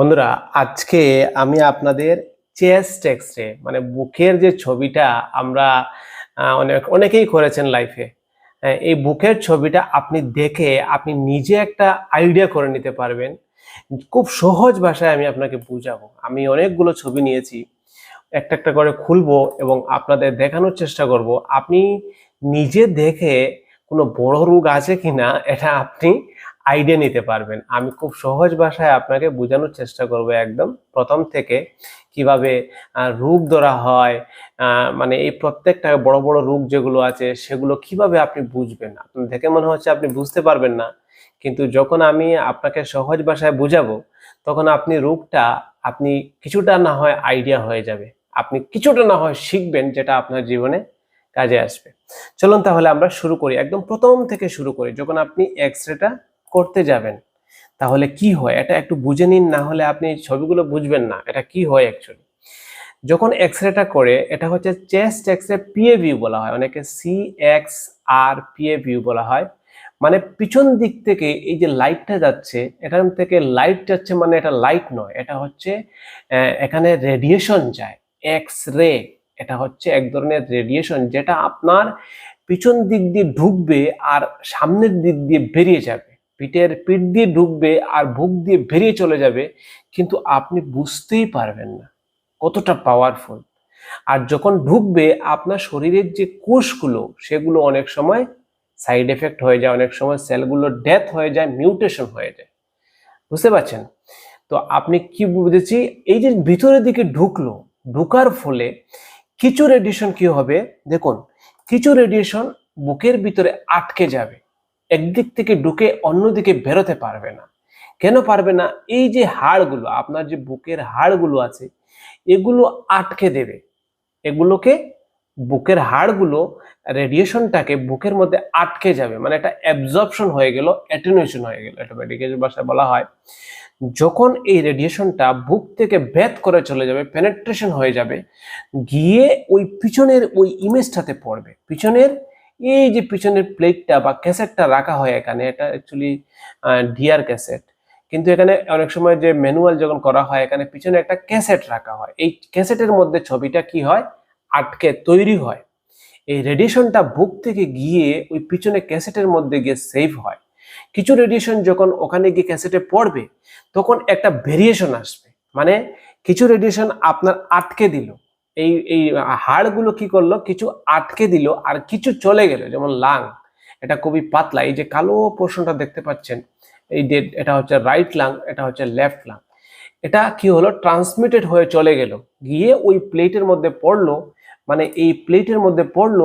বন্ধুরা, আজকে আমি আপনাদের চেস্ট এক্সরে মানে বুকের যে ছবিটা আমরা অনেক, অনেকেই করেছেন লাইফে এই বুকের ছবিটা আপনি দেখে আপনি নিজে একটা আইডিয়া করে নিতে পারবেন। খুব সহজ ভাষায় আমি আপনাকে বুঝাবো। আমি অনেকগুলো ছবি নিয়েছি, একটা একটা করে খুলবো এবং আপনাদের দেখানোর চেষ্টা করব। আপনি নিজে দেখে কোনো বড় রোগ আছে কিনা, এটা আপনি আইডিয়া নিতে পারবেন। আমি খুব সহজ ভাষায় আপনাকে বোঝানোর চেষ্টা করব একদম। প্রথম থেকে কীভাবে রোগ ধরা হয় মানে এই প্রত্যেকটা বড় বড় রোগ যেগুলো আছে, সেগুলো কীভাবে আপনি বুঝবেন? আপনার দেখে মনে হচ্ছে আপনি বুঝতে পারবেন না। কিন্তু যখন আমি আপনাকে সহজ ভাষায় বুঝাবো, তখন আপনি রোগটা আপনি কিছুটা না হয় আইডিয়া হয়ে যাবে। আপনি কিছুটা না হয় শিখবেন যেটা আপনার জীবনে কাজে আসবে। চলুন তাহলে আমরা শুরু করি। একদম প্রথম থেকে শুরু করি। যখন আপনি এক্স রেটা করতে যাবেন, তাহলে কি হয়? এটা একটু বুঝে নিন, না হলে আপনি ছবিগুলো বুঝবেন না, এটা কি হয় অ্যাকচুয়ালি যখন এক্স রেটা করে, এটা হচ্ছে chest X ray PA view বলা হয়, অনেকে C X R PA view বলা হয়। মানে পিছন দিক থেকে এই যে লাইটটা যাচ্ছে, এখান থেকে লাইট যাচ্ছে মানে এটা লাইট নয়, এটা হচ্ছে এখানে রেডিয়েশন যায় এক্স রে এটা হচ্ছে এক ধরনের রেডিয়েশন যেটা আপনার পিছন দিক দিয়ে ঢুকবে আর সামনের দিক দিয়ে বেরিয়ে যাবে। পিঠের পিঠ দিয়ে ঢুকবে আর বুক দিয়ে বেরিয়ে চলে যাবে, কিন্তু আপনি বুঝতেই পারবেন না কতটা পাওয়ারফুল আর যখন ঢুকবে, আপনার শরীরের যে কোষগুলো, সেগুলো অনেক সময় সাইড এফেক্ট হয়ে যায়, অনেক সময় সেলগুলো ডেথ হয়ে যায় মিউটেশন হয়ে যায়। বুঝতে পারছেন? তো আপনি কি বুঝেছি, এই যে ভিতরের দিকে ঢুকলো, ঢুকার ফলে কিছু রেডিয়েশন কি হবে? দেখুন, কিছু রেডিয়েশন বুকের ভিতরে আটকে যাবে। একদিক থেকে ঢুকে অন্যদিকে বেরোতে পারবে না। কেন পারবে না? এই যে হাড়গুলো, আপনার যে বুকের হাড়গুলো আছে, এগুলো আটকে দেবে। এগুলোকে বুকের হাড়গুলো রেডিয়েশনটাকে বুকের মধ্যে আটকে যাবে। মানে এটা অ্যাবজর্পশন হয়ে গেল অ্যাটেনুয়েশন হয়ে গেল, এটা মেডিকেল ভাষায় বলা হয়। যখন এই রেডিয়েশনটা বুক থেকে ব্যাথ করে চলে যাবে, পেনেট্রেশন হয়ে যাবে, গিয়ে ওই পিছনের ওই ইমেজটাতে পড়বে। পিছনের এই যে পিছনের প্লেটটা বা ক্যাসেটটা রাখা হয় এখানে, এটা অ্যাকচুয়ালি ডিয়ার ক্যাসেট কিন্তু এখানে অনেক সময় যে ম্যানুয়াল যখন করা হয়, এখানে পিছনে একটা ক্যাসেট রাখা হয়। এই ক্যাসেটের মধ্যে ছবিটা কি হয়? আটকে তৈরি হয়। এই রেডিয়েশনটা বুক থেকে গিয়ে ওই পিছনে ক্যাসেটের মধ্যে গিয়ে সেভ হয়। কিছু রেডিয়েশন যখন ওখানে গিয়ে ক্যাসেটে পড়বে, তখন একটা ভেরিয়েশন আসবে। মানে কিছু রেডিয়েশন আপনার আটকে দিল। এই এই হাড়গুলো কি করল? কিছু আটকে দিল আর কিছু চলে গেল, যেমন লাং। এটা খুবই পাতলা। এই যে কালো পোর্শনটা দেখতে পাচ্ছেন, এই যে এটা হচ্ছে রাইট লাং এটা হচ্ছে লেফট লাং এটা কি হলো? ট্রান্সমিটেড হয়ে চলে গেল। গিয়ে ওই প্লেটের মধ্যে পড়ল মানে এই প্লেটের মধ্যে পড়ল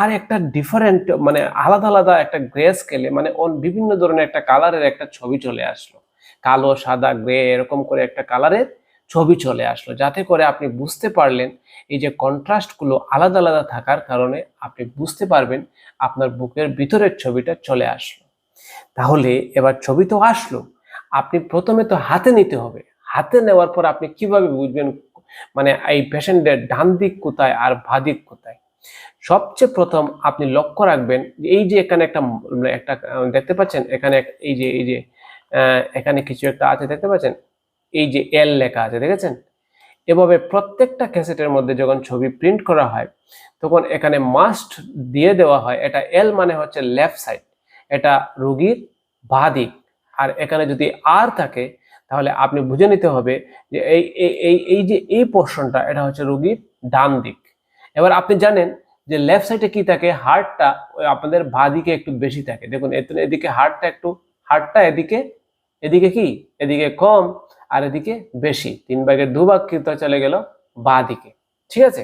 আর একটা ডিফারেন্ট মানে আলাদা আলাদা একটা গ্রে স্কেলে মানে বিভিন্ন ধরনের একটা কালারের একটা ছবি চলে আসলো। কালো, সাদা গ্রে এরকম করে একটা কালারের ছবি চলে আসলো। যাতে করে আপনি বুঝতে পারলেন এই যে কন্ট্রাস্টগুলো আলাদা আলাদা থাকার কারণে আপনি বুঝতে পারবেন আপনার বুকের ভিতরের ছবিটা চলে আসলো। তাহলে এবার ছবি তো আসলো। আপনি প্রথমে তো হাতে নিতে হবে। হাতে নেওয়ার পর আপনি কীভাবে বুঝবেন মানে এই পেশেন্টের ডান দিক কোথায় আর বাঁ দিক কোথায়? সবচেয়ে প্রথম আপনি লক্ষ্য রাখবেন এই যে এখানে একটা মানে একটা, দেখতে পাচ্ছেন? এখানে এই যে এই যে এখানে কিছু একটা আছে, দেখতে পাচ্ছেন? এই যে এল লেখা আছে, দেখেছেন? এভাবে প্রত্যেকটা ক্যাসেটের মধ্যে যখন ছবি প্রিন্ট করা হয়, তখন এখানে মাস্ট দিয়ে দেওয়া হয়। এটা এল মানে হচ্ছে লেফট সাইড এটা রোগীর বাঁ দিক। আর এখানে যদি আর থাকে, তাহলে আপনি বুঝে নিতে হবে যে এই এই এই যে এই পোর্শনটা এটা হচ্ছে রোগীর ডান দিক। এবার আপনি জানেন যে লেফট সাইডে কি থাকে? হার্টটা আপনাদের বাঁ দিকে একটু বেশি থাকে। দেখুন এদিকে হার্টটা একটু হার্টটা এদিকে এদিকে কি? এদিকে কম আর এদিকে বেশি, তিন ভাগের দু ভাগ কিন্তু চলে গেল বাঁ দিকে ঠিক আছে?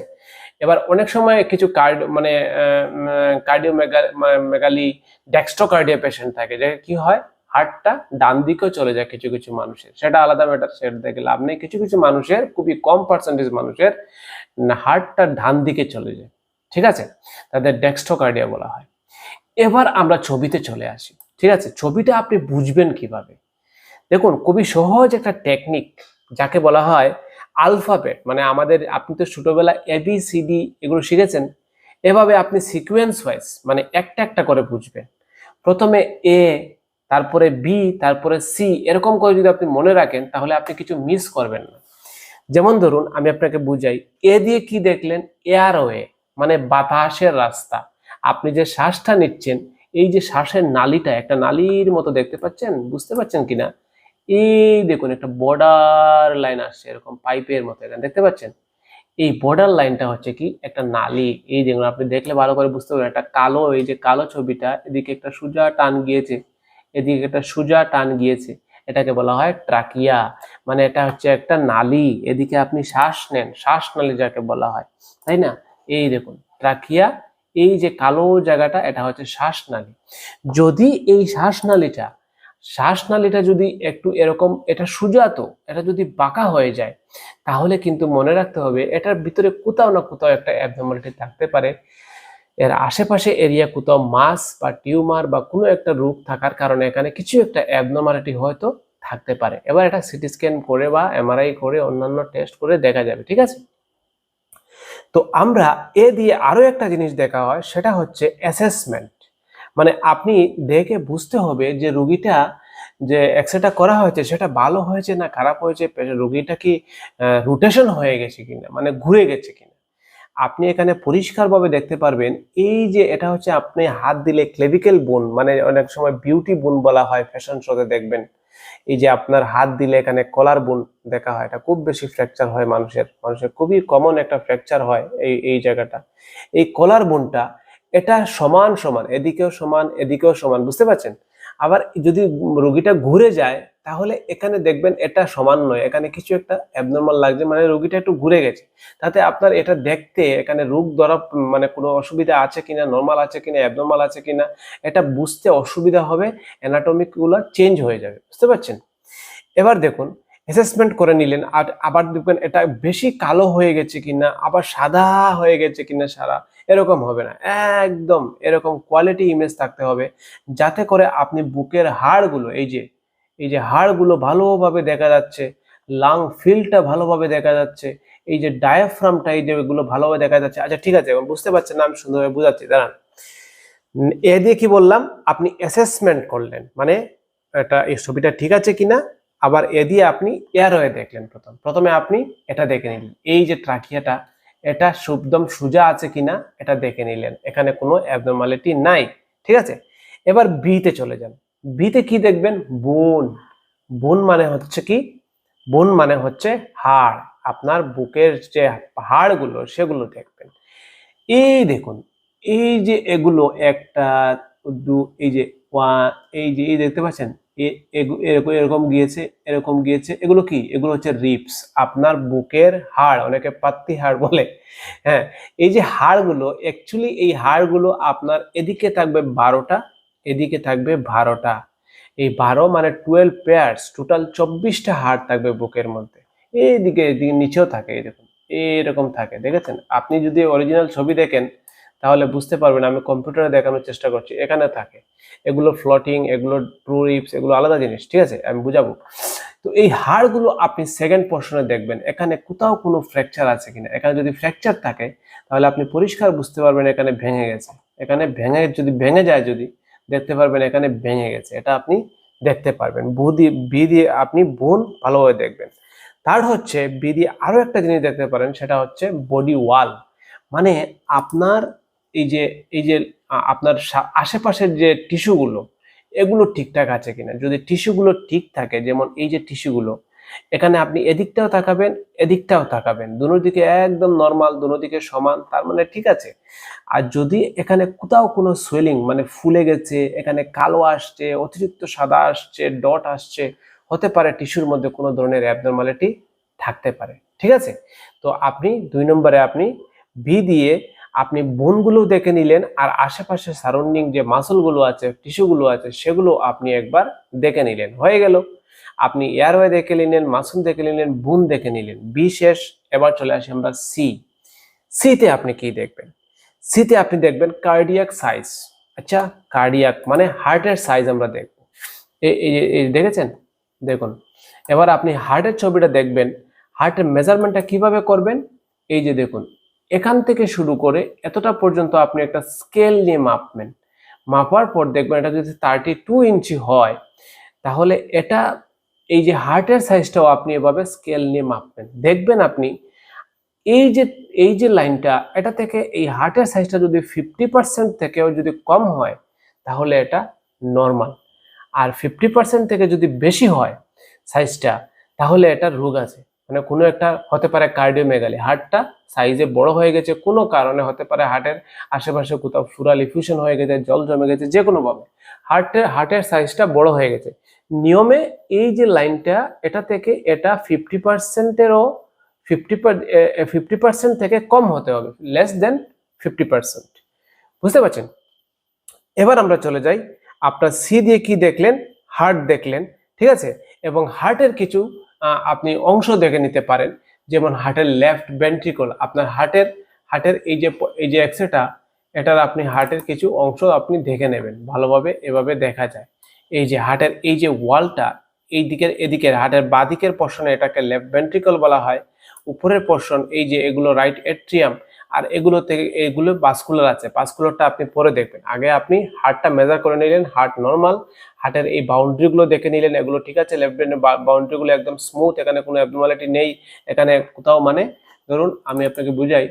এবার অনেক সময় কিছু কার্ড মানে কার্ডিও মেগালি ডেক্সট্রোকার্ডিয়া পেশেন্ট থাকে, যে কি হয়? হার্টটা ডান দিকেও চলে যায় কিছু কিছু মানুষের, সেটা আলাদা ম্যাটার সেটা দেখে লাভ নেই। কিছু কিছু মানুষের, খুবই কম পার্সেন্টেজ মানুষের হার্টটা ডান দিকে চলে যায়, ঠিক আছে? তাদের ডেক্সট্রোকার্ডিয়া বলা হয়। এবার আমরা ছবিতে চলে আসি, ঠিক আছে? ছবিটা আপনি বুঝবেন কীভাবে? দেখুন, খুবই সহজ একটা টেকনিক যাকে বলা হয় আলফাবেট মানে আমাদের, আপনি তো ছোটবেলায় এবি সিডি এগুলো শিখেছেন, এভাবে আপনি সিকোয়েন্স ওয়াইজ মানে একটা একটা করে বুঝবেন। প্রথমে এ তারপরে বি তারপরে সি এরকম করে যদি আপনি মনে রাখেন, তাহলে আপনি কিছু মিস করবেন না। যেমন ধরুন, আমি আপনাকে বুঝাই এ দিয়ে কি দেখলেন? এয়ারওয়ে মানে বাতাসের রাস্তা। আপনি যে শ্বাসটা নিচ্ছেন, এই যে শ্বাসের নালিটা, একটা নালির মতো দেখতে পাচ্ছেন? বুঝতে পাচ্ছেন কিনা? এই দেখুন, একটা বর্ডার লাইন আসছে, এরকম পাইপের মতো এখানে, দেখতে পাচ্ছেন? এই বর্ডার লাইনটা হচ্ছে কি, একটা নালী। এই দেখুন আপনি দেখলে ভালো করে বুঝতে পারবেন, একটা কালো, এই যে কালো ছবিটা, এদিকে একটা সুজা টান গিয়েছে, এদিকে একটা সুজা টান গিয়েছে, এটাকে বলা হয় ট্রাকিয়া মানে এটা হচ্ছে একটা নালী, এদিকে আপনি শ্বাস নেন, শ্বাস নালী যাকে বলা হয়, তাই না? এই দেখুন ট্রাকিয়া এই যে কালো জায়গাটা, এটা হচ্ছে শ্বাসনালী যদি এই শ্বাসনালীটা শ্বাসনালীটা যদি একটু এরকম, এটা সুজাত, এটা যদি বাঁকা হয়ে যায়, তাহলে কিন্তু মনে রাখতে হবে এটার ভিতরে কোথাও না কোথাও একটা অ্যাবনর্মালিটি থাকতে পারে। এর আশেপাশে এরিয়া কোথাও মাস বা টিউমার বা কোনো একটা রোগ থাকার কারণে এখানে কিছু একটা অ্যাবনর্মালিটি হয়তো থাকতে পারে। এবার এটা সিটি স্ক্যান করে বা এমআরআই করে অন্যান্য টেস্ট করে দেখা যাবে, ঠিক আছে? তো আমরা এ দিয়ে আরও একটা জিনিস দেখা হয়, সেটা হচ্ছে অ্যাসেসমেন্ট মানে আপনি দেখে বুঝতে হবে যে রুগীটা যে এক্সরেটা করা হয়েছে সেটা ভালো হয়েছে না খারাপ হয়েছে রুগীটা কি রোটেশন হয়ে গেছে কিনা মানে ঘুরে গেছে কিনা। আপনি এখানে পরিষ্কারভাবে দেখতে পারবেন, এই যে এটা হচ্ছে আপনি হাত দিলে ক্লেভিক্যাল বোন মানে অনেক সময় বিউটি বোন বলা হয় ফ্যাশন শোতে দেখবেন। এই যে আপনার হাত দিলে এখানে কলার বোন দেখা হয়, এটা খুব বেশি ফ্র্যাকচার হয় মানুষের মানুষের খুবই কমন একটা ফ্র্যাকচার হয় এই এই জায়গাটা। এই কলার বোনটা এটা সমান সমান, এদিকেও সমান এদিকেও সমান, বুঝতে পারছেন? আবার যদি রোগীটা ঘুরে যায়, তাহলে এখানে দেখবেন এটা সমান নয়। এখানে কিছু একটা অ্যাবনর্মাল লাগছে মানে রোগীটা একটু ঘুরে গেছে। তাতে আপনার এটা দেখতে, এখানে রোগ ধরা মানে কোনো অসুবিধা আছে কিনা নর্মাল আছে কিনা অ্যাবনর্মাল আছে কিনা, এটা বুঝতে অসুবিধা হবে অ্যানাটমিকগুলো চেঞ্জ হয়ে যাবে, বুঝতে পারছেন? এবার দেখুন অ্যাসেসমেন্ট করে নিলেন, আর আবার দেখবেন এটা বেশি কালো হয়ে গেছে কিনা, আবার সাদা হয়ে গেছে কিনা সারা। এরকম হবে না। একদম এরকম কোয়ালিটি ইমেজ থাকতে হবে, যাতে করে আপনি বুকের হাড়গুলো, এই যে এই যে হাড়গুলো ভালোভাবে দেখা যাচ্ছে লাং ফিলটা ভালোভাবে দেখা যাচ্ছে, এই যে ডায়াফ্রামটা এই যে এগুলো ভালোভাবে দেখা যাচ্ছে। আচ্ছা ঠিক আছে, এখন বুঝতে পারছেন আমি সুন্দরভাবে বুঝাচ্ছি, দাঁড়ান। এ দিয়ে কি বললাম? আপনি অ্যাসেসমেন্ট করলেন মানে এটা এই ছবিটা ঠিক আছে কিনা? আবার এ দিয়ে আপনি এয়ারওয়ে দেখলেন প্রথম। প্রথমে আপনি এটা দেখে নিলেন। এই যে ট্রাকিয়াটা এটা একদম সোজা আছে কিনা এটা দেখে নিলেন। এখানে কোনো অ্যাবনর্মালিটি নাই, ঠিক আছে? এবার বিতে চলে যান। বিতে কি দেখবেন? বোন। বোন মানে হচ্ছে কি? বোন মানে হচ্ছে হাড়। আপনার বুকের যে হাড়গুলো, সেগুলো দেখবেন। এই দেখুন, এই যে এগুলো একটা, দু, এই যে এই যে, এই দেখতে পাচ্ছেন? এরকম এরকম গিয়েছে এরকম গিয়েছে। এগুলো কি? এগুলো হচ্ছে রিপস। আপনার বুকের হাড়, অনেকে পাত্তি হাড় বলে। হ্যাঁ এই যে হাড়গুলো অ্যাকচুয়ালি এই হাড়গুলো আপনার এদিকে থাকবে বারোটা, এদিকে থাকবে বারোটা। এই বারো মানে টুয়েলভ পেয়ার্স টোটাল চব্বিশটা হাড় থাকবে বুকের মধ্যে। এইদিকে, এদিকে নিচেও থাকে এই দেখুন এইরকম থাকে, দেখেছেন? আপনি যদি অরিজিনাল ছবি দেখেন তাহলে বুঝতে পারবেন আমি কম্পিউটারে দেখানোর চেষ্টা করছি, এখানে থাকে। এগুলো ফ্লটিং এগুলো ট্রু রিপস এগুলো আলাদা জিনিস, ঠিক আছে? আমি বুঝাবো। তো এই হাড়গুলো আপনি সেকেন্ড পোর্শনে দেখবেন, এখানে কোথাও কোনো ফ্র্যাকচার আছে কিনা। এখানে যদি ফ্র্যাকচার থাকে, তাহলে আপনি পরিষ্কার বুঝতে পারবেন এখানে ভেঙে গেছে। এখানে ভেঙে, যদি ভেঙে যায় যদি, দেখতে পারবেন এখানে ভেঙে গেছে। এটা আপনি দেখতে পারবেন। বু দিয়ে, বি দিয়ে আপনি বোন ভালোভাবে দেখবেন। থার্ড হচ্ছে, বি দিয়ে আরও একটা জিনিস দেখতে পারেন, সেটা হচ্ছে বডি ওয়াল মানে আপনার এই যে এই যে আপনার আশেপাশের যে টিস্যুগুলো, এগুলো ঠিকঠাক আছে কিনা? যদি টিস্যুগুলো ঠিক থাকে, যেমন এই যে টিস্যুগুলো, এখানে আপনি এদিকটাও তাকাবেন এদিকটাও তাকাবেন। দুনো দিকে একদম নর্মাল দুনো দিকে সমান, তার মানে ঠিক আছে। আর যদি এখানে কোথাও কোনো সোয়েলিং মানে ফুলে গেছে, এখানে কালো আসছে, অতিরিক্ত সাদা আসছে ডট আসছে, হতে পারে টিস্যুর মধ্যে কোনো ধরনের অ্যাবনর্মালিটি থাকতে পারে। ঠিক আছে? তো আপনি দুই নম্বরে আপনি ভি দিয়ে আপনি বোনগুলো দেখে নিলেন আর আশেপাশে সারাউন্ডিং যে মাসলগুলো আছে টিস্যুগুলো আছে, সেগুলো আপনি একবার দেখে নিলেন। হয়ে গেল। আপনি এয়ারওয়ে দেখে নিলেন মাসুল দেখে নিলেন বুন দেখে নিলেন। বি শেষ, এবার চলে আসি আমরা সি সিতে আপনি কি দেখবেন? সিতে আপনি দেখবেন কার্ডিয়াক সাইজ আচ্ছা কার্ডিয়াক মানে হার্টের সাইজ আমরা দেখব। দেখেছেন? দেখুন। এবার আপনি হার্টের ছবিটা দেখবেন। হার্টের মেজারমেন্টটা কীভাবে করবেন? এই যে দেখুন। এখান থেকে শুরু করে এতটা পর্যন্ত আপনি একটা স্কেল নিয়ে মাপবেন। মাপার পর দেখবেন এটা যদি থার্টি টু ইঞ্চি হয়, তাহলে এটা এই যে হার্টের সাইজটাও আপনি এভাবে স্কেল নিয়ে মাপবেন। দেখবেন আপনি এই যে এই যে লাইনটা এটা থেকে এই হার্টের সাইজটা যদি ফিফটি পার্সেন্ট থেকেও যদি কম হয়, তাহলে এটা নর্মাল আর ফিফটি পার্সেন্ট থেকে যদি বেশি হয় সাইজটা তাহলে এটা রোগ আছে। মানে কোনো একটা হতে পারে কার্ডিওমেগালি হার্টটা সাইজে বড় হয়ে গেছে, কোনো কারণে হতে পারে হার্টের আশেপাশে কোথাও ফুরাল ইফিউশন হয়ে গেছে, জল জমে গেছে, যে কোনোভাবে হার্টের হার্টের সাইজটা বড় হয়ে গেছে। নিয়মে এই যে লাইনটা এটা থেকে এটা ফিফটি পার্সেন্টেরও ফিফটি ফিফটি পার্সেন্ট থেকে কম হতে হবে লেস দেন ফিফটি পার্সেন্ট বুঝতে পারছেন? এবার আমরা চলে যাই, আপনার সি দিয়ে কি দেখলেন? হার্ট দেখলেন, ঠিক আছে? এবং হার্টের কিছু আপনি অংশ দেখে নিতে পারেন। যেমন হার্টের লেফট ভেন্ট্রিকল আপনার হার্টের হার্টের এই যে এই যে এক্সেটা এটার আপনি হার্টের কিছু অংশ আপনি দেখে নেবেন, ভালোভাবে এভাবে দেখা যায়। এই যে হার্টের এই যে ওয়ালটা এই দিকের, এদিকের হার্টের বাদিকের পোর্শনে এটাকে লেফট ভেন্ট্রিকল বলা হয়। উপরের পোর্শন এই যে এগুলো রাইট এট্রিয়াম আর এগুলো থেকে, এগুলো বাসকুলার আছে বাসকুলারটা আপনি পরে দেখবেন আগে আপনি হার্টটা মেজার করে নিলেন হার্ট নর্মাল হার্টের এই বাউন্ডারিগুলো দেখে নিলেন, এগুলো ঠিক আছে লেফট ব্রেনের বাউন্ডারিগুলো একদম স্মুথ এখানে কোনো অ্যাবনর্মালিটি নেই, এখানে কোথাও মানে ধরুন আমি আপনাকে বুঝাই,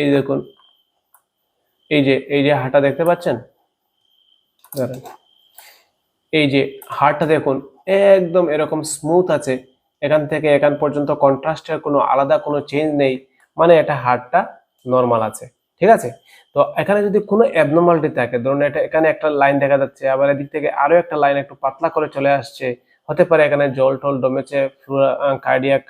এই দেখুন, এই যে এই যে হার্টটা দেখতে পাচ্ছেন। এই যে হার্টটা দেখুন, একদম এরকম স্মুথ আছে, এখান থেকে এখান পর্যন্ত কন্ট্রাস্টের কোনো আলাদা কোনো চেঞ্জ নেই মানে এটা হার্টটা নর্মাল আছে, ঠিক আছে? তো এখানে যদি কোনো অ্যাবনর্মালিটি থাকে, ধরুন এটা এখানে একটা লাইন দেখা যাচ্ছে, আবার এদিক থেকে আরও একটা লাইন একটু পাতলা করে চলে আসছে, হতে পারে এখানে জল টল জমেছে কার্ডিয়াক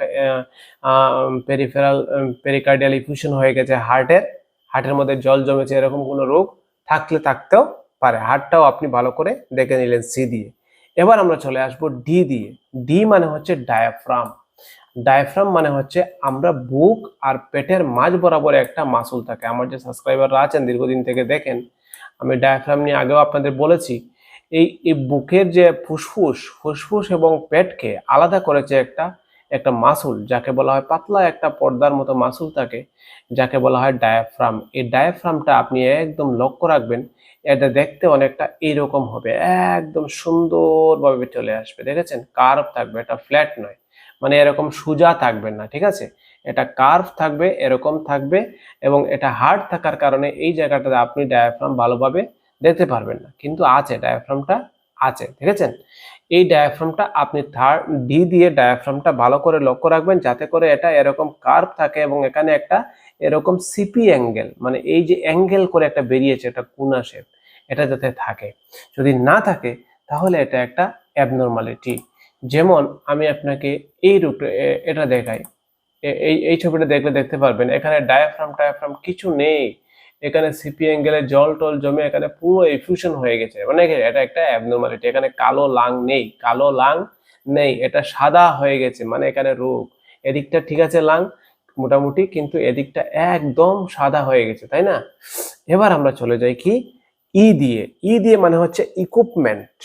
পেরিফেরাল পেরিকার্ডিয়াল ইফিউশন হয়ে গেছে হার্টের হার্টের মধ্যে জল জমেছে, এরকম কোনো রোগ থাকলে থাকতেও পারে। হার্টটাও আপনি ভালো করে দেখে নিলেন সি দিয়ে। এবার আমরা চলে আসব ডি দিয়ে। ডি মানে হচ্ছে ডায়াফ্রাম ডায়াফ্রাম মানে হচ্ছে আমরা বুক আর পেটের মাঝ বরাবর একটা মাসুল থাকে। আমার যে সাবস্ক্রাইবাররা আছেন, দীর্ঘদিন থেকে দেখেন, আমি ডায়াফ্রাম নিয়ে আগেও আপনাদের বলেছি, এই এই বুকের যে ফুসফুস ফুসফুস এবং পেটকে আলাদা করেছে একটা একটা মাসুল, যাকে বলা হয় পাতলা একটা পর্দার মতো মাসুল থাকে, যাকে বলা হয় ডায়াফ্রাম। এই ডায়াফ্রামটা আপনি একদম লক্ষ্য রাখবেন, এটা দেখতে অনেকটা এইরকম হবে, একদম সুন্দরভাবে চলে আসবে, দেখেছেন? কার্ভ থাকবে, এটা ফ্ল্যাট নয়। মানে এরকম সোজা থাকবে না, ঠিক আছে? এটা কার্ভ থাকবে, এরকম থাকবে এবং এটা হার্ড থাকার কারণে এই জায়গাটাতে আপনি ডায়াফ্রাম ভালোভাবে দেখতে পারবেন না। কিন্তু আছে ডায়াফ্রামটা আছে ঠিক আছে এই ডায়াফ্রামটা আপনি থার্ড ডি দিয়ে ডায়াফ্রামটা ভালো করে লক্ষ্য রাখবেন যাতে করে এটা এরকম কার্ভ থাকে এবং এখানে একটা এরকম সিপি অ্যাঙ্গেল মানে এই যে অ্যাঙ্গেল করে একটা বেরিয়েছে এটা কুনা শেপ এটা যাতে থাকে। যদি না থাকে, তাহলে এটা একটা অ্যাবনর্মালিটি যেমন আমি আপনাকে এই রূপে এটা দেখাই। এই এই ছবিটা দেখলে দেখতে পারবেন, এখানে ডায়াফ্রাম টায়াফ্রাম কিছু নেই। এখানে সিপি অ্যাঙ্গেলে জল টল জমে এখানে পুরো এফিউশন হয়ে গেছে। মানে এটা একটা অ্যাবনর্মালিটি এখানে কালো লাং নেই, কালো লাং নেই, এটা সাদা হয়ে গেছে মানে এখানে রোগ। এদিকটা ঠিক আছে লাং, মোটামুটি, কিন্তু এদিকটা একদম সাদা হয়ে গেছে, তাই না? এবার আমরা চলে যাই কি? ই দিয়ে। ই দিয়ে মানে হচ্ছে ইকুইপমেন্ট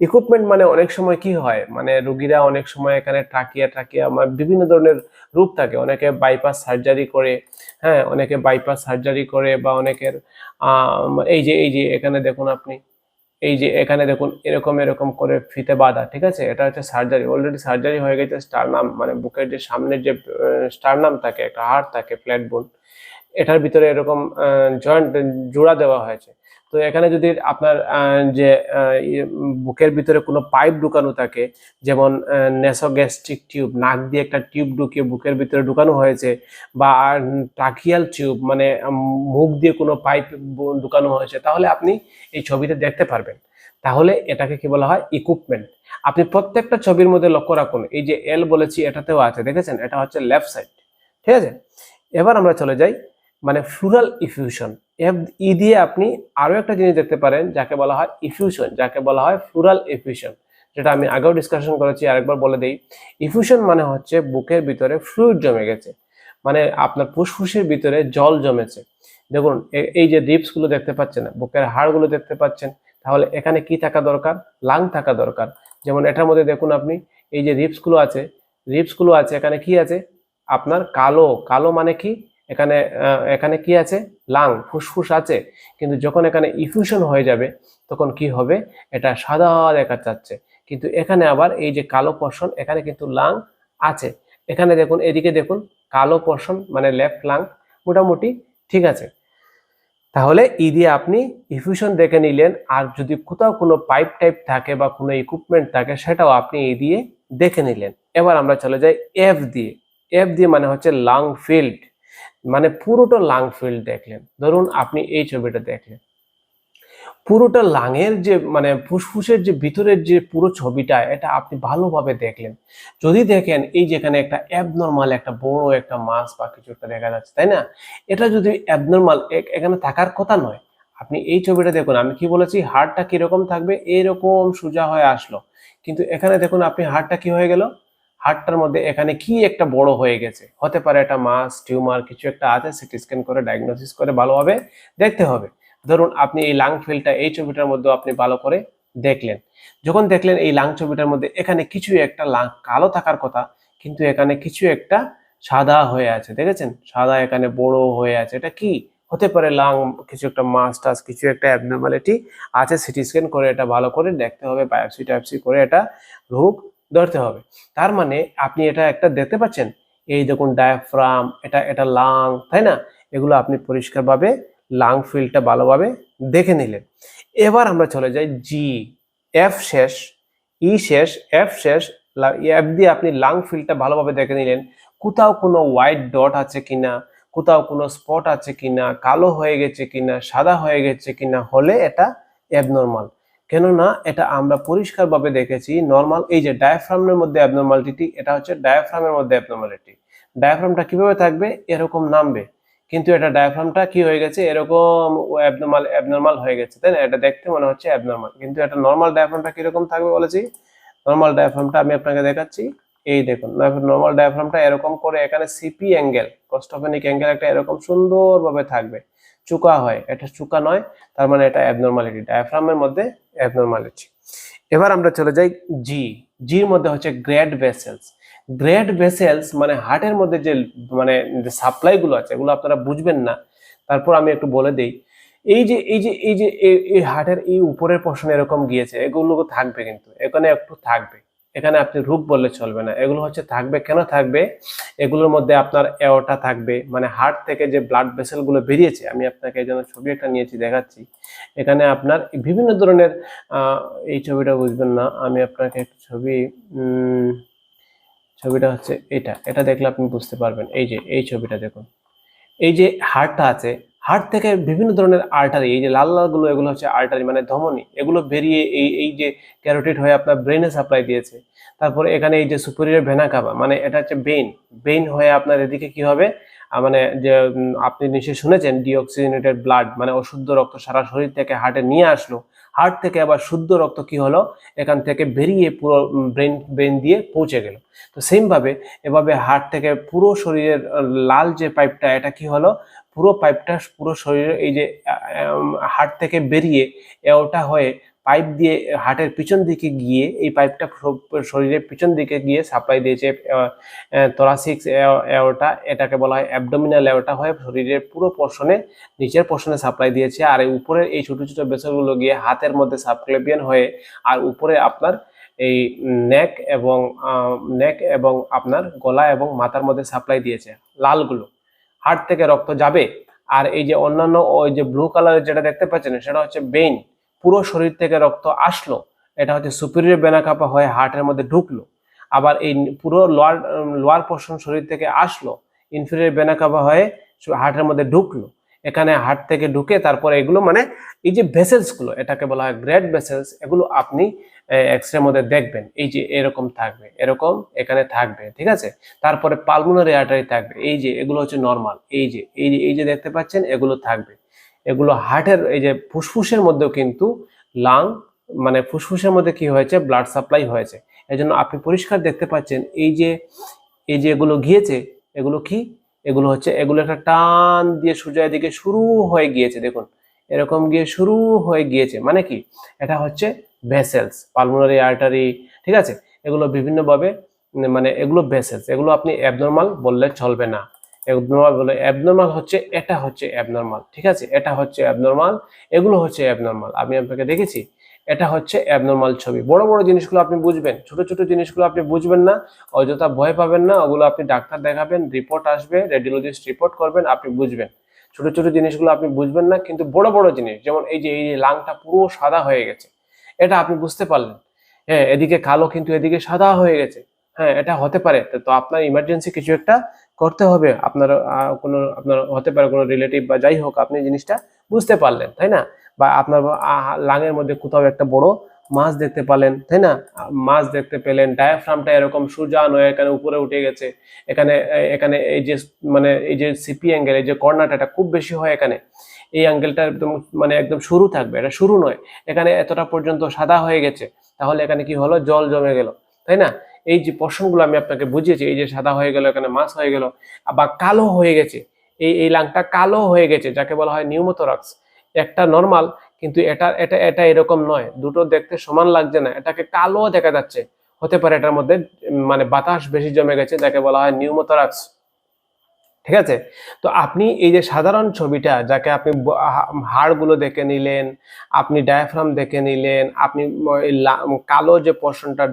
ইকুইপমেন্ট মানে অনেক সময় কি হয়? মানে রোগীরা অনেক সময় এখানে ট্রাকিয়া ট্রাকিয়া মানে বিভিন্ন ধরনের রূপ থাকে। অনেকে বাইপাস সার্জারি করে হ্যাঁ অনেকে বাইপাস সার্জারি করে বা অনেকের এই যে এই যে, এখানে দেখুন আপনি, এই যে, এখানে দেখুন এরকম এরকম করে ফিতে বাঁধা, ঠিক আছে? এটা হচ্ছে সার্জারি অলরেডি সার্জারি হয়ে গেছে স্টারনাম মানে বুকের যে সামনের যে স্টারনাম থাকে, একটা হাড় থাকে ফ্ল্যাট বোন এটার ভিতরে এরকম জয়েন্ট জোড়া দেওয়া হয়েছে। তো এখানে যদি আপনার যে ইয়ে, বুকের ভিতরে কোনো পাইপ ঢুকানো থাকে যেমন নেসোগ্যাস্ট্রিক টিউব নাক দিয়ে একটা টিউব ঢুকিয়ে বুকের ভিতরে ঢুকানো হয়েছে বা ট্রাকিয়াল টিউব মানে মুখ দিয়ে কোনো পাইপ ঢুকানো হয়েছে তাহলে আপনি এই ছবিতে দেখতে পারবেন। তাহলে এটাকে কি বলা হয়? ইকুইপমেন্ট আপনি প্রত্যেকটা ছবির মধ্যে লক্ষ্য রাখুন এই যে এল বলেছি এটাতেও আছে দেখেছেন? এটা হচ্ছে লেফট সাইড ঠিক আছে? এবার আমরা চলে যাই মানে ফ্লুরাল ইফিউশন এফ ই দিয়ে আপনি আরও একটা জিনিস দেখতে পারেন, যাকে বলা হয় ইফিউশন যাকে বলা হয় ফ্লুরাল ইফিউশন যেটা আমি আগেও ডিসকাশন করেছি, আরেকবার বলে দিই। ইফিউশন মানে হচ্ছে বুকের ভিতরে ফ্লুইড জমে গেছে মানে আপনার ফুসফুসের ভিতরে জল জমেছে। দেখুন এই যে রিপসগুলো দেখতে পাচ্ছেন, বুকের হাড়গুলো দেখতে পাচ্ছেন, তাহলে এখানে কি থাকা দরকার? লাং থাকা দরকার। যেমন এটার মধ্যে দেখুন আপনি, এই যে রিপসগুলো আছে রিপসগুলো আছে, এখানে কি আছে? আপনার কালো কালো মানে কি? এখানে এখানে কি আছে? লাং, ফুসফুস আছে। কিন্তু যখন এখানে ইফিউশন হয়ে যাবে, তখন কি হবে? এটা সাদা দেখা যাচ্ছে। কিন্তু এখানে আবার এই যে কালো পর্শন এখানে কিন্তু লাং আছে। এখানে দেখুন, এদিকে দেখুন, কালো পর্শন মানে লেফট লাং, মোটামুটি ঠিক আছে। তাহলে ই দিয়ে আপনি ইফিউশন দেখে নিলেন, আর যদি কোথাও কোনো পাইপ টাইপ থাকে বা কোনো ইকুইপমেন্ট থাকে, সেটাও আপনি এই দিয়ে দেখে নিলেন। এবার আমরা চলে যাই এফ দিয়ে। এফ দিয়ে মানে হচ্ছে লাং ফিল্ড মানে পুরোটা লাং ফিল্ড দেখলেন। ধরুন আপনি এই ছবিটা দেখলেন। পুরোটা লাঙের যে মানে ফুসফুসের যে ভিতরের যে পুরো ছবিটা, এটা আপনি ভালোভাবে দেখলেন। যদি দেখেন এই যেখানে একটা অ্যাবনর্মাল একটা বড় একটা মাছ বা কিছু একটা দেখা যাচ্ছে, তাই না? এটা যদি অ্যাবনর্মাল এখানে থাকার কথা নয়। আপনি এই ছবিটা দেখুন, আমি কি বলেছি, হাড়টা কীরকম থাকবে? এরকম সোজা হয়ে আসলো। কিন্তু এখানে দেখুন, আপনি হাড়টা কি হয়ে গেল? হাড়টার মধ্যে এখানে কি একটা বড় হয়ে গেছে? হতে পারে একটা মাস টিউমার, কিছু একটা আছে, সিটি স্ক্যান করে, ডায়াগনোসিস করে ভালোভাবে দেখতে হবে। ধরুন আপনি এই লাং ফিলটা এই ছবিটার মধ্যে আপনি ভালো করে দেখলেন। যখন দেখলেন এই লাং ছবিটার মধ্যে এখানে কিছু একটা লাং, কালো থাকার কথা, কিন্তু এখানে কিছু একটা সাদা হয়ে আছে, দেখেছেন? সাদা এখানে বড় হয়ে আছে। এটা কি? হতে পারে লাং, কিছু একটা মাস টাস কিছু একটা অ্যাবনর্মালিটি আছে, সিটি স্ক্যান করে এটা ভালো করে দেখতে হবে বায়োপসি টাইপসি করে এটা রোগ ধরতে হবে। তার মানে আপনি এটা একটা দেখতে পাচ্ছেন, এই দেখুন ডায়াফ্রাম এটা এটা লাং তাই না? এগুলো আপনি পরিষ্কারভাবে লাং ফিল্ডটা ভালোভাবে দেখে নিলেন। এবার আমরা চলে যাই জি এফ শেষ ই শেষ এফ শেষ এফ দিয়ে আপনি লাং ফিল্ডটা ভালোভাবে দেখে নিলেন। কোথাও কোনো হোয়াইট ডট আছে কিনা, কোথাও কোনো স্পট আছে কিনা, কালো হয়ে গেছে কিনা, সাদা হয়ে গেছে কিনা, হলে এটা অ্যাবনর্মাল কেননা এটা আমরা পরিষ্কারভাবে দেখেছি নর্মাল এই যে ডায়াফ্রামের মধ্যে অ্যাবনর্মালিটি এটা হচ্ছে ডায়াফ্রামের মধ্যে অ্যাবনর্মালিটি ডায়াফ্রামটা কীভাবে থাকবে? এরকম নামবে। কিন্তু এটা ডায়াফ্রামটা কি হয়ে গেছে? এরকম অ্যাবনর্মাল অ্যাবনর্মাল হয়ে গেছে, তাই না? এটা দেখতে মনে হচ্ছে অ্যাবনর্মাল কিন্তু এটা নর্মাল ডায়াফ্রামটা কীরকম থাকবে বলেছি? নর্মাল ডায়াফ্রামটা আমি আপনাকে দেখাচ্ছি। এই দেখুন নর্মাল ডায়াফ্রামটা এরকম করে এখানে সিপি অ্যাঙ্গেল কস্টোফেনিক অ্যাঙ্গেল একটা এরকম সুন্দরভাবে থাকবে। চুকা হয়। এটা চুকা নয়, তার মানে এটা অ্যাবনর্মালিটি ডায়াফ্রামের মধ্যে অ্যাবনর্মালিটি এবার আমরা চলে যাই জি জির মধ্যে হচ্ছে গ্রেড ভেসেলস গ্রেড ভেসেলস মানে হার্টের মধ্যে যে মানে সাপ্লাই গুলো আছে, এগুলো আপনারা বুঝবেন না। তারপর আমি একটু বলে দেই। এই যে এই যে এই যে, এই হার্টের এই উপরের পোর্শন এরকম গিয়েছে, এগুলো থাকবে কিন্তু। এখানে একটু থাকবে। এখানে আপনি রূপ বললে চলবে না। এগুলো হচ্ছে থাকবে। কেন থাকবে? এগুলোর মধ্যে আপনার এওটা থাকবে। মানে হার্ট থেকে যে ব্লাড ভেসেলগুলো বেরিয়েছে, আমি আপনাকে এই জন্য ছবি একটা নিয়েছি, দেখাচ্ছি। এখানে আপনার বিভিন্ন ধরনের এই ছবিটা বুঝবেন না। আমি আপনাকে একটা ছবি ছবিটা হচ্ছে এটা। এটা দেখলে আপনি বুঝতে পারবেন। এই যে, এই ছবিটা দেখুন। এই যে হাড়টা আছে হাড় থেকে বিভিন্ন ধরনের আর্টারি, এই যে লাল লালগুলো, এগুলো হচ্ছে আর্টারি মানে ধমনী, এগুলো বেরিয়ে এই এই যে ক্যারোটিড হয়ে আপনার ব্রেনে সাপ্লাই দিয়েছে। তারপরে এখানে এই যে সুপেরিয়র ভেনা কাবা মানে এটা হচ্ছে বেইন বেইন হয়ে আপনার এদিকে কি হবে? মানে যে আপনি নিশ্চয়ই শুনেছেন ডিঅক্সিজেনেটেড ব্লাড মানে অশুদ্ধ রক্ত সারা শরীর থেকে হার্টে নিয়ে আসলো। হার্ট থেকে আবার শুদ্ধ রক্ত কি হলো? এখান থেকে বেরিয়ে পুরো ব্রেন ব্রেন দিয়ে পৌঁছে গেল। তো সেমভাবে এভাবে হার্ট থেকে পুরো শরীরের লাল যে পাইপটা এটা কি হলো? পুরো পাইপটা পুরো শরীরে এই যে হাট থেকে বেরিয়ে ওটা হয়ে পাইপ দিয়ে হাটের পিছন দিকে গিয়ে এই পাইপটা শরীরের পিছন দিকে গিয়ে সাপ্লাই দিয়েছে তোরাসিক্স এওটা এটাকে বলা হয় অ্যাবডোমিনাল এওটা হয়ে শরীরের পুরো পোর্শনে নিচের পোর্শনে সাপ্লাই দিয়েছে। আর এই উপরের এই ছোটো ছোটো বেসরগুলো গিয়ে হাতের মধ্যে সাবক্লেভিয়ান হয়ে আর উপরে আপনার এই নেক এবং নেক এবং আপনার গলা এবং মাথার মধ্যে সাপ্লাই দিয়েছে, লালগুলো। হার্ট থেকে রক্ত যাবে। আর এই যে অন্যান্য ওই যে ব্লু কালারের যেটা দেখতে পাচ্ছেন, সেটা হচ্ছে বেইন পুরো শরীর থেকে রক্ত আসলো। এটা হচ্ছে সুপিরিয়র বেনা কাপা হয়ে হার্টের মধ্যে ঢুকলো। আবার এই পুরো লোয়ার লোয়ার পোর্শন শরীর থেকে আসলো ইনফিরিয়র বেনা কাপা হয়ে হার্টের মধ্যে ঢুকলো। এখানে হার্ট থেকে ঢুকে তারপরে এগুলো মানে এই যে ভেসেলসগুলো, এটাকে বলা হয় গ্রেট ভেসেলস এগুলো আপনি এক্স রে মধ্যে দেখবেন, এই যে এরকম থাকবে, এরকম এখানে থাকবে, ঠিক আছে? তারপরে পালমোনারি আর্টারি থাকবে, এই যে এগুলো হচ্ছে নর্মাল এই যে এই যে এই যে দেখতে পাচ্ছেন, এগুলো থাকবে। এগুলো হার্টের এই যে ফুসফুসের মধ্যেও কিন্তু লাং মানে ফুসফুসের মধ্যে কি হয়েছে? ব্লাড সাপ্লাই হয়েছে। এই জন্য আপনি পরিষ্কার দেখতে পাচ্ছেন, এই যে এই যে এগুলো গিয়েছে, এগুলো কি? এগুলো হচ্ছে, এগুলো একটা টান দিয়ে সূর্যের দিকে শুরু হয়ে গিয়েছে, দেখুন। এরকম গিয়ে শুরু হয়ে গিয়েছে মানে কি? এটা হচ্ছে ভেসেলস পালমোনারি আর্টারি ঠিক আছে? এগুলো বিভিন্নভাবে মানে এগুলো ভেসেলস এগুলো আপনি অ্যাবনর্মাল বললে চলবে না। অ্যাবনর্মাল বলে অ্যাবনর্মাল হচ্ছে, এটা হচ্ছে অ্যাবনর্মাল ঠিক আছে? এটা হচ্ছে অ্যাবনর্মাল এগুলো হচ্ছে অ্যাবনর্মাল আমি আপনাকে দেখেছি, এটা হচ্ছে অ্যাবনর্মাল ছবি। বড় বড় জিনিসগুলো আপনি বুঝবেন, ছোট ছোট জিনিসগুলো আপনি বুঝবেন না, অযথা ভয় পাবেন না, ওগুলো আপনি ডাক্তার দেখাবেন রিপোর্ট আসবে রেডিওলজিস্ট রিপোর্ট করবেন, আপনি বুঝবেন। ছোট ছোট জিনিসগুলো আপনি বুঝবেন না, কিন্তু বড় বড় জিনিস, যেমন এই যে, এই লাংটা পুরো সাদা হয়ে গেছে। এটা আপনি বুঝতে পারলেন। হ্যাঁ এদিকে কালো কিন্তু এদিকে সাদা হয়ে গেছে। হ্যাঁ এটা হতে পারে। তো- আপনার ইমার্জেন্সি কিছু একটা করতে হবে। আপনার কোনো, আপনার হতে পারে কোনো রিলেটিভ বা যাই হোক, আপনি জিনিসটা বুঝতে পারলেন, তাই না? বা আপনার লাঙের মধ্যে কোথাও একটা বড় মাছ দেখতে পেলেন, তাই না? মাছ দেখতে পেলেন ডায়াফ্রামটা এরকম সুজান হয়ে এখানে উপরে উঠে গেছে। এখানে এখানে এই যে মানে এই যে সিপি অ্যাঙ্গেল এই যে কর্নারটা, এটা খুব বেশি হয় এখানে। এই অ্যাঙ্গেলটা একদম মানে একদম শুরু থাকবে। এটা শুরু নয়। এখানে এতটা পর্যন্ত সাদা হয়ে গেছে। তাহলে এখানে কি হলো? জল জমে গেল। তাই না? এই যে পোর্শনগুলো আমি আপনাকে বুঝিয়েছি, এই যে সাদা হয়ে গেল, এখানে মাছ হয়ে গেল, বা কালো হয়ে গেছে, এই এই লাংটা কালো হয়ে গেছে, যাকে বলা হয় নিউমোথোরাক্স একটা নর্মাল কিন্তু এটা এটা এটা এরকম নয়। দুটো দেখতে সমান লাগছে না। এটাকে কালো দেখা যাচ্ছে। হতে পারে এটার মধ্যে মানে বাতাস বেশি জমে গেছে, যাকে বলা হয় নিউমোথোরাক্স ঠিক আছে? তো আপনি এই যে সাধারণ ছবিটা, যাকে আপনি হাড়গুলো দেখে নিলেন, আপনি ডায়াফ্রাম দেখে নিলেন, আপনি কালো যে পোর্শনটা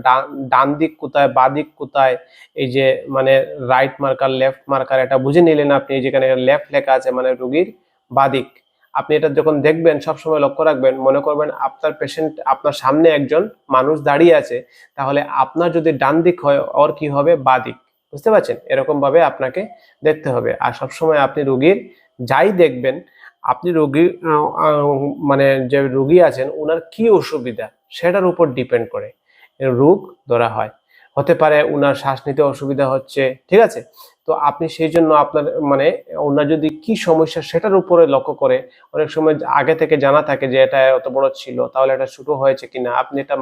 ডান দিক কোথায়, বা দিক কোথায়, এই যে মানে রাইট মার্কার লেফট মার্কার এটা বুঝে নিলেন আপনি যেখানে লেফট লেখা আছে মানে রোগীর বাদিক আপনি এটা যখন দেখবেন, সবসময় লক্ষ্য রাখবেন, মনে করবেন আপনার পেশেন্ট আপনার সামনে একজন মানুষ দাঁড়িয়ে আছে, তাহলে আপনার যদি ডান দিক হয়, ওর কি হবে? বাদিক বুঝতে পারছেন? এরকম ভাবে আপনাকে দেখতে হবে। আর সবসময় আপনি রোগীর যাই দেখবেন, আপনি রোগী মানে যে রোগী আছেন ওনার কি অসুবিধা সেটার উপর ডিপেন্ড করে। রোগ ধরা হয়। হতে পারে ওনার শ্বাস নিতে অসুবিধা হচ্ছে, ঠিক আছে? তো আপনি সেই জন্য আপনার মানে ওনার যদি কি সমস্যা সেটার উপরে লক্ষ্য করে, অনেক সময় আগে থেকে জানা থাকে যে এটা এত বড় ছিল, তাহলে এটা শুরু হয়েছে কিনা, আপনি এটা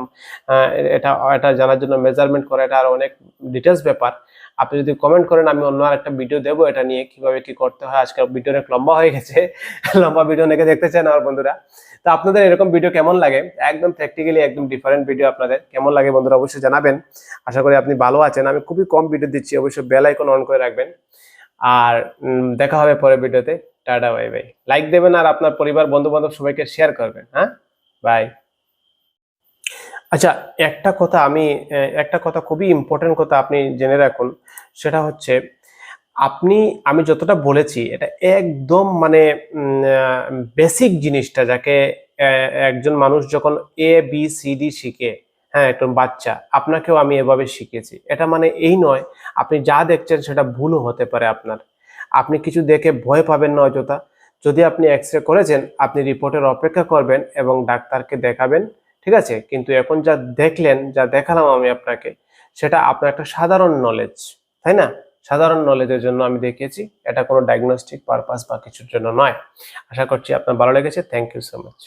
এটা এটা জানার জন্য মেজারমেন্ট করা, এটা আর অনেক ডিটেলস ব্যাপার। আপনি যদি কমেন্ট করেন, আমি অন্য একটা ভিডিও দেবো। এটা নিয়ে কীভাবে কি করতে হয়, আজকে ভিডিও অনেক লম্বা হয়ে গেছে। লম্বা ভিডিও অনেকে দেখতে চান আমার বন্ধুরা। তো আপনাদের এরকম ভিডিও কেমন লাগে? একদম প্র্যাকটিক্যালি একদম ডিফারেন্ট ভিডিও আপনাদের। কেমন লাগে বন্ধুরা, অবশ্যই জানাবেন। আশা করি আপনি ভালো আছেন। আমি খুবই কম ভিডিও দিচ্ছি অবশ্যই বেল আইকন অন করে রাখবেন। আর দেখা হবে পরের ভিডিওতে টাটা বাই বাই লাইক দেবেন আর আপনার পরিবার বন্ধু বান্ধব সবাইকে শেয়ার করবেন হ্যাঁ? বাই আচ্ছা একটা কথা আমি একটা কথা খুবই ইম্পর্টেন্ট কথা আপনি জেনে রাখুন, সেটা হচ্ছে আপনি, আমি যতটা বলেছি, এটা একদম মানে বেসিক জিনিসটা যাকে একজন মানুষ যখন এ বি সি ডি শিখে হ্যাঁ একটু বাচ্চা, আপনাকেও আমি এভাবে শিখেছি। এটা মানে এই নয়, আপনি যা দেখছেন সেটা ভুলও হতে পারে আপনার। আপনি কিছু দেখে ভয় পাবেন না অযথা। যদি আপনি এক্স রে করেছেন, আপনি রিপোর্টের অপেক্ষা করবেন এবং ডাক্তারকে দেখাবেন ঠিক আছে? কিন্তু এখন যা দেখলেন, যা দেখালাম আমি আপনাকে, সেটা আপনার একটা সাধারণ নলেজ তাই না? সাধারণ নলেজের জন্য আমি দেখিয়েছি, এটা কোনো ডায়াগনস্টিক পারপাস বা কিছুর জন্য নয়। আশা করছি আপনার ভালো লেগেছে। Thank you so much